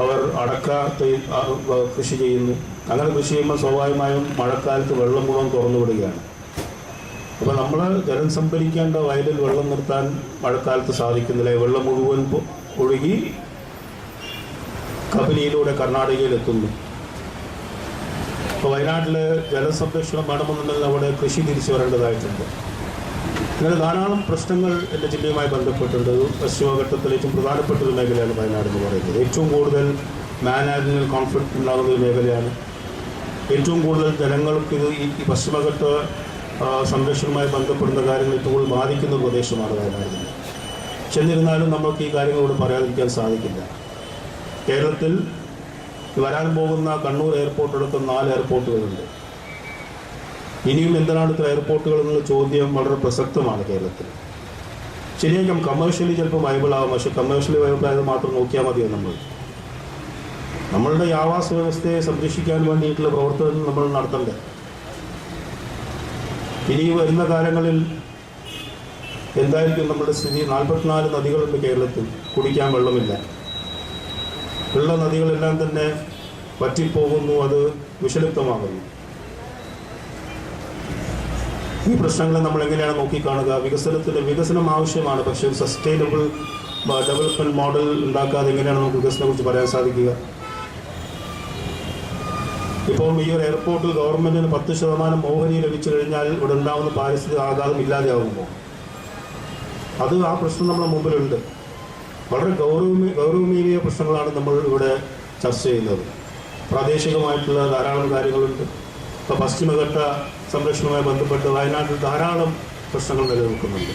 അവർ അടക്ക കൃഷി ചെയ്യുന്നു. അങ്ങനെ കൃഷി ചെയ്യുമ്പോൾ സ്വാഭാവികമായും മഴക്കാലത്ത് വെള്ളം മുഴുവൻ തുറന്നു വിടുകയാണ്. അപ്പോൾ നമ്മൾ ജലം സംഭരിക്കേണ്ട വയലിൽ വെള്ളം നിർത്താൻ മഴക്കാലത്ത് സാധിക്കുന്നില്ല. വെള്ളം മുഴുവൻ ഒഴുകി കബനിയിലൂടെ കർണാടകയിൽ എത്തുന്നു ഇപ്പോൾ വയനാട്ടിൽ ജലസംരക്ഷണം വേണമെന്നുണ്ടെങ്കിൽ അവിടെ കൃഷി തിരിച്ചു വരേണ്ടതായിട്ടുണ്ട്. ഇങ്ങനെ ധാരാളം പ്രശ്നങ്ങൾ എന്റെ ജില്ലയുമായി ബന്ധപ്പെട്ടുണ്ട്. പശ്ചിമഘട്ടത്തിൽ ഏറ്റവും പ്രധാനപ്പെട്ട ഒരു മേഖലയാണ് വയനാട് എന്ന് പറയുന്നത്. ഏറ്റവും കൂടുതൽ മാനാജിനൽ കോൺഫ്ലിക്റ്റ് ഉണ്ടാകുന്ന ഒരു മേഖലയാണ്. ഏറ്റവും കൂടുതൽ ജനങ്ങൾക്ക് ഇത് ഈ പശ്ചിമഘട്ട സംരക്ഷണവുമായി ബന്ധപ്പെടുന്ന കാര്യങ്ങൾ ഏറ്റവും കൂടുതൽ ബാധിക്കുന്ന പ്രദേശമാണ് വയനാട്. ചെന്നിരുന്നാലും നമുക്ക് ഈ കാര്യങ്ങളോട് പറയാതിരിക്കാൻ സാധിക്കില്ല. കേരളത്തിൽ വരാൻ പോകുന്ന കണ്ണൂർ എയർപോർട്ട് അടക്കം നാല് എയർപോർട്ടുകളുണ്ട് ഇനിയും എന്തിനാണ് ഇത്ര എയർപോർട്ടുകൾ എന്നുള്ള ചോദ്യം വളരെ പ്രസക്തമാണ് കേരളത്തിൽ. ശരിയായിരിക്കും കമേഴ്ഷ്യലി ചിലപ്പോൾ വൈബിൾ ആവാം പക്ഷെ കമേഴ്ഷ്യലി വൈബിൾ ആയത് മാത്രം നോക്കിയാൽ മതിയോ നമ്മൾ? നമ്മളുടെ ആവാസ വ്യവസ്ഥയെ സംരക്ഷിക്കാൻ വേണ്ടിയിട്ടുള്ള പ്രവർത്തനം നമ്മൾ നടത്തണ്ടേ? ഇനി വരുന്ന കാലങ്ങളിൽ എന്തായിരിക്കും നമ്മുടെ സ്ഥിതി? നാൽപ്പത്തിനാല് നദികളുണ്ട് കേരളത്തിൽ കുടിക്കാൻ വെള്ളമില്ല. ഉള്ള നദികളെല്ലാം തന്നെ വറ്റിപ്പോകുന്നു അത് വിഷലിപ്തമാകുന്നു. ഈ പ്രശ്നങ്ങളെ നമ്മൾ എങ്ങനെയാണ് നോക്കിക്കാണുക? വികസനത്തിന് വികസനം ആവശ്യമാണ്. പക്ഷേ ഒരു സസ്റ്റൈനബിൾ ഡെവലപ്മെന്റ് മോഡൽ ഉണ്ടാക്കാതെ എങ്ങനെയാണ് നമുക്ക് വികസനത്തെ കുറിച്ച് പറയാൻ സാധിക്കുക? ഇപ്പോൾ ഈ ഒരു എയർപോർട്ടിൽ ഗവൺമെന്റിന് പത്ത് ശതമാനം ഓഹരി ലഭിച്ചു കഴിഞ്ഞാൽ ഇവിടെ ഉണ്ടാകുന്ന പാരിസ്ഥിതിക ആഘാതം ഇല്ലാതെയാകുമ്പോൾ അത് ആ പ്രശ്നം നമ്മുടെ മുമ്പിലുണ്ട്. വളരെ ഗൗരവമേ ഗൗരവമേറിയ പ്രശ്നങ്ങളാണ് നമ്മൾ ഇവിടെ ചർച്ച ചെയ്യുന്നത്. പ്രാദേശികമായിട്ടുള്ള ധാരാളം കാര്യങ്ങളുണ്ട്. ഇപ്പോൾ പശ്ചിമഘട്ട സംരക്ഷണവുമായി ബന്ധപ്പെട്ട് വയനാട്ടിൽ ധാരാളം പ്രശ്നങ്ങൾ നിലനിൽക്കുന്നുണ്ട്.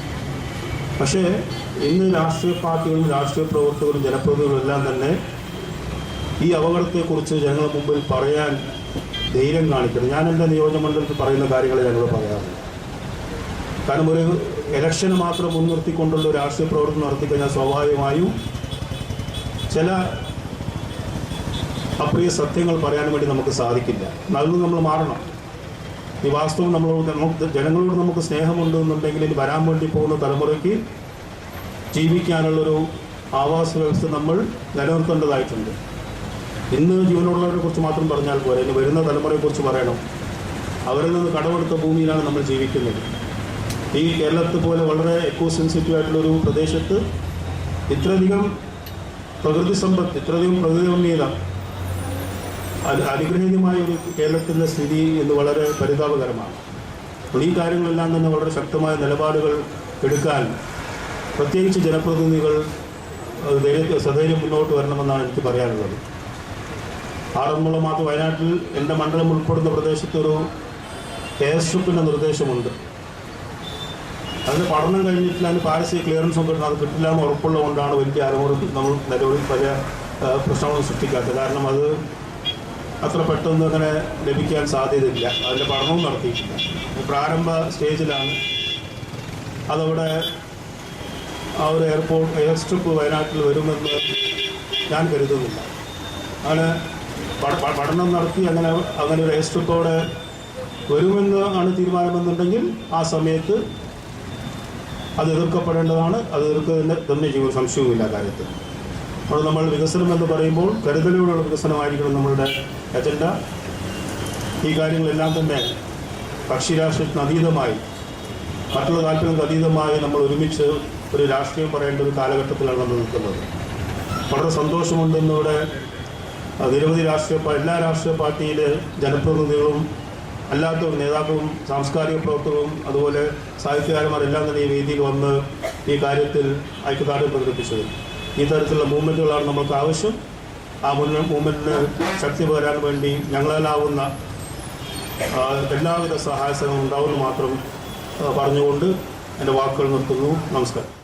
പക്ഷേ ഇന്ന് രാഷ്ട്രീയ പാർട്ടികളും രാഷ്ട്രീയ പ്രവർത്തകരും ജനപ്രതിനിധികളും എല്ലാം തന്നെ ഈ അപകടത്തെക്കുറിച്ച് ജനങ്ങളുടെ മുമ്പിൽ പറയാൻ ധൈര്യം കാണിക്കണം. ഞാൻ എന്റെ നിയോജകമണ്ഡലത്തിൽ പറയുന്ന കാര്യങ്ങളെ ഞങ്ങൾ പറയാറുണ്ട്. കാരണം ഒരു ഇലക്ഷന് മാത്രം മുൻനിർത്തിക്കൊണ്ടുള്ള രാഷ്ട്രീയ പ്രവർത്തനം നടത്തിക്കഴിഞ്ഞാൽ സ്വാഭാവികമായും ചില അപ്രിയ സത്യങ്ങൾ പറയാൻ വേണ്ടി നമുക്ക് സാധിക്കില്ല. അതിൽ നമ്മൾ മാറണം. ഈ വാസ്തവം നമ്മളോട് നമുക്ക് ജനങ്ങളോട് നമുക്ക് സ്നേഹമുണ്ട് എന്നുണ്ടെങ്കിൽ ഇനി വരാൻ വേണ്ടി പോകുന്ന തലമുറയ്ക്ക് ജീവിക്കാനുള്ളൊരു ആവാസ വ്യവസ്ഥ നമ്മൾ നിലനിർത്തേണ്ടതായിട്ടുണ്ട്. ഇന്ന് ജീവനുള്ളവരെ കുറിച്ച് മാത്രം പറഞ്ഞാൽ പോരെ. ഇനി വരുന്ന തലമുറയെക്കുറിച്ച് പറയണം. അവരിൽ നിന്ന് കടമെടുത്ത ഭൂമിയിലാണ് നമ്മൾ ജീവിക്കുന്നത്. ഈ കേരളത്തെ പോലെ വളരെ എക്കോ സെൻസിറ്റീവ് ആയിട്ടുള്ളൊരു പ്രദേശത്ത് ഇത്രയധികം പ്രകൃതി സമ്പത്ത് ഇത്രയധികം പ്രകൃതി അനുഗ്രഹീതമായ ഒരു കേരളത്തിന്റെ സ്ഥിതി എന്ന് വളരെ പരിതാപകരമാണ്. അപ്പോൾ ഈ കാര്യങ്ങളെല്ലാം തന്നെ വളരെ ശക്തമായ നിലപാടുകൾ എടുക്കാൻ പ്രത്യേകിച്ച് ജനപ്രതിനിധികൾ സധൈര്യം മുന്നോട്ട് വരണമെന്നാണ് എനിക്ക് പറയാനുള്ളത്. ആറന്മുള മാത്രം വയനാട്ടിൽ എന്റെ മണ്ഡലം ഉൾപ്പെടുന്ന പ്രദേശത്തൊരു എയർ സ്ട്രിപ്പിന്റെ നിർദ്ദേശമുണ്ട്. അതിന് പഠനം കഴിഞ്ഞിട്ടില്ല അതിന് പാരിസ്ഥിതിക ക്ലിയറൻസ് ഒക്കെ അത് കിട്ടില്ല എന്ന് ഉറപ്പുള്ളതുകൊണ്ടാണ് വലിയ ആരോഗ്യം നമ്മൾ നിലവിൽ പല പ്രശ്നങ്ങളും സൃഷ്ടിക്കാത്തത്. കാരണം അത് അത്ര പെട്ടെന്ന് അങ്ങനെ ലഭിക്കാൻ സാധ്യതയില്ല. അതിന്റെ പഠനവും നടത്തിയിട്ടില്ല. പ്രാരംഭ സ്റ്റേജിലാണ്. അതവിടെ ആ ഒരു എയർപോർട്ട് എയർ സ്ട്രിപ്പ് വയനാട്ടിൽ വരുമെന്ന് ഞാൻ കരുതുന്നില്ല. അങ്ങനെ പഠ- പഠ- പഠനം നടത്തി അങ്ങനെ അങ്ങനെ ഒരു എയർ സ്ട്രിപ്പ് അവിടെ വരുമെന്ന് ആണ് തീരുമാനമെന്നുണ്ടെങ്കിൽ ആ സമയത്ത് അത് എതിർക്കപ്പെടേണ്ടതാണ്. അത് എതിർക്കുന്നതിന് തന്നെ ജീവിത സംശയവുമില്ല കാര്യത്തിൽ. അപ്പോൾ നമ്മൾ വികസനം എന്ന് പറയുമ്പോൾ കരുതലോടുള്ള വികസനമായിരിക്കണം നമ്മളുടെ അജണ്ട ഈ കാര്യങ്ങളെല്ലാം തന്നെ കക്ഷി രാഷ്ട്രീയത്തിന് അതീതമായി മറ്റുള്ള താല്പര്യങ്ങൾക്ക് അതീതമായി നമ്മൾ ഒരുമിച്ച് ഒരു രാഷ്ട്രീയം പറയേണ്ട ഒരു കാലഘട്ടത്തിലാണ് നമ്മൾ നിൽക്കുന്നത്. വളരെ സന്തോഷമുണ്ടെന്ന് ഇവിടെ അഹ് നിരവധി രാഷ്ട്രീയ എല്ലാ രാഷ്ട്രീയ പാർട്ടിയിലെ ജനപ്രതിനിധികളും അല്ലാത്ത നേതാക്കളും സാംസ്കാരിക പ്രവർത്തകരും അതുപോലെ സാഹിത്യകാരന്മാരെല്ലാം തന്നെ ഈ വേദിയിൽ വന്ന് ഈ കാര്യത്തിൽ ഐക്യദാർഢ്യം പ്രകടിപ്പിച്ചത്. ഈ തരത്തിലുള്ള മൂവ്മെന്റുകളാണ് നമ്മൾക്ക് ആവശ്യം. ആ മുന്ന മൂവ്മെന്റിന് ശക്തി പകരാൻ വേണ്ടി ഞങ്ങളാലാവുന്ന എല്ലാവിധ സഹായ സഹകരണം ഉണ്ടാവുമെന്ന് മാത്രം പറഞ്ഞുകൊണ്ട് എന്റെ വാക്കുകൾ നിർത്തുന്നു. നമസ്കാരം.